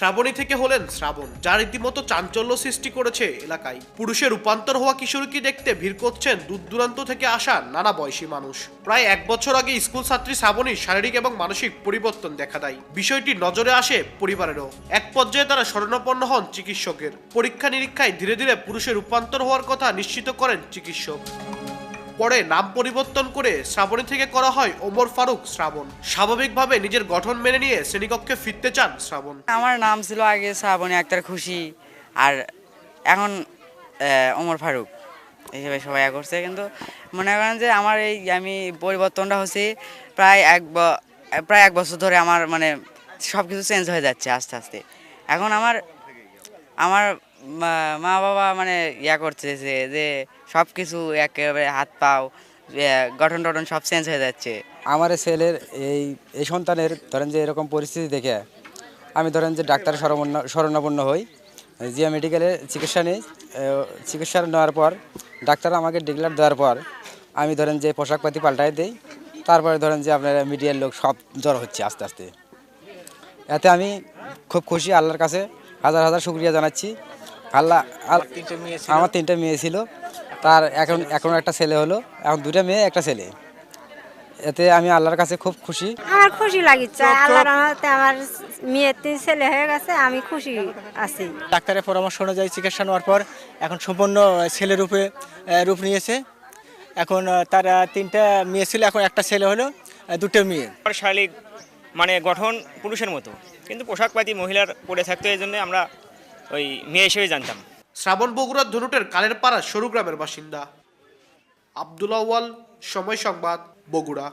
শ্রাবণী থেকে হলেন শ্রাবণ, যা রীতিমতো চাঞ্চল্য সৃষ্টি করেছে এলাকায়। পুরুষের রূপান্তর হওয়া কিশোরীকে দেখতে ভিড় করছেন দূর দূরান্ত থেকে আসা নানা বয়সী মানুষ। প্রায় এক বছর আগে স্কুল ছাত্রী শ্রাবণীর শারীরিক এবং মানসিক পরিবর্তন দেখা দেয়। বিষয়টি নজরে আসে পরিবারেরও। এক পর্যায়ে তারা শরণাপন্ন হন চিকিৎসকের। পরীক্ষা নিরীক্ষায় ধীরে ধীরে পুরুষের রূপান্তর হওয়ার কথা নিশ্চিত করেন চিকিৎসক। পরে নাম পরিবর্তন করে শ্রাবণী থেকে করা হয় ওমর ফারুক শ্রাবণ। স্বাভাবিকভাবে নিজের গঠন মেনে নিয়ে শ্রেণীকক্ষে ফিরতে চান শ্রাবণ। আমার নাম ছিল আগে শ্রাবণী আক্তার খুশি আর এখন ওমর ফারুক। হিসেবে সবাই করছে, কিন্তু মনে করেন যে আমার এই আমি পরিবর্তনটা হচ্ছে প্রায় এক প্রায় এক বছর ধরে আমার মানে সব কিছু চেঞ্জ হয়ে যাচ্ছে আস্তে আস্তে। এখন আমার আমার মা- বাবা মানে ইয়া করতেছে যে সব কিছু একেবারে হাত পাও গঠন টঠন সব চেঞ্জ হয়ে যাচ্ছে। আমার ছেলের এই এই সন্তানের ধরেন যে এরকম পরিস্থিতি দেখে আমি ধরেন যে ডাক্তার শরণাপন্ন শরণাপন্ন হই, জিয়া মেডিকেলে চিকিৎসা নিই চিকিৎসা নেওয়ার পর, ডাক্তার আমাকে ডিক্লার দেওয়ার পর আমি ধরেন যে পোশাকপাতি পাল্টাই দিই, তারপরে ধরেন যে আপনার মিডিয়ার লোক সব জ্বর হচ্ছে আস্তে আস্তে। এতে আমি খুব খুশি আল্লাহর কাছে, হাজার হাজার শুক্রিয়া জানাচ্ছি। আল্লাহ আল- আমার তিনটে মেয়ে ছিল। তার এখন এখন একটা ছেলে হলো। এখন দুটা মেয়ে একটা ছেলে। এতে আমি আল্লাহর কাছে খুব খুশি। আমার খুশি লাগিচ্ছে। আল্লাহর রহমতে আমার মেয়ের তিন ছেলে হয়ে গেছে আমি খুশি আছি। ডাক্তারের পরামর্শ অনুযায়ী চিকিৎসা নেওয়ার পর এখন সম্পূর্ণ ছেলে রূপে রূপ নিয়েছে। এখন তার তিনটা মেয়ে ছিল এখন একটা ছেলে হলো দুটো মেয়ে। আমার শারীরিক মানে গঠন পুরুষের মতো। কিন্তু পোশাকপাতি মহিলার পরে থাকতো এই জন্য আমরা ওই মেয়ে হিসেবে জানতাম। শ্রাবণ বগুড়ার ধনুটের কালের পাড়া সরু গ্রামের বাসিন্দা। আব্দুল আউয়াল, সময় সংবাদ, বগুড়া।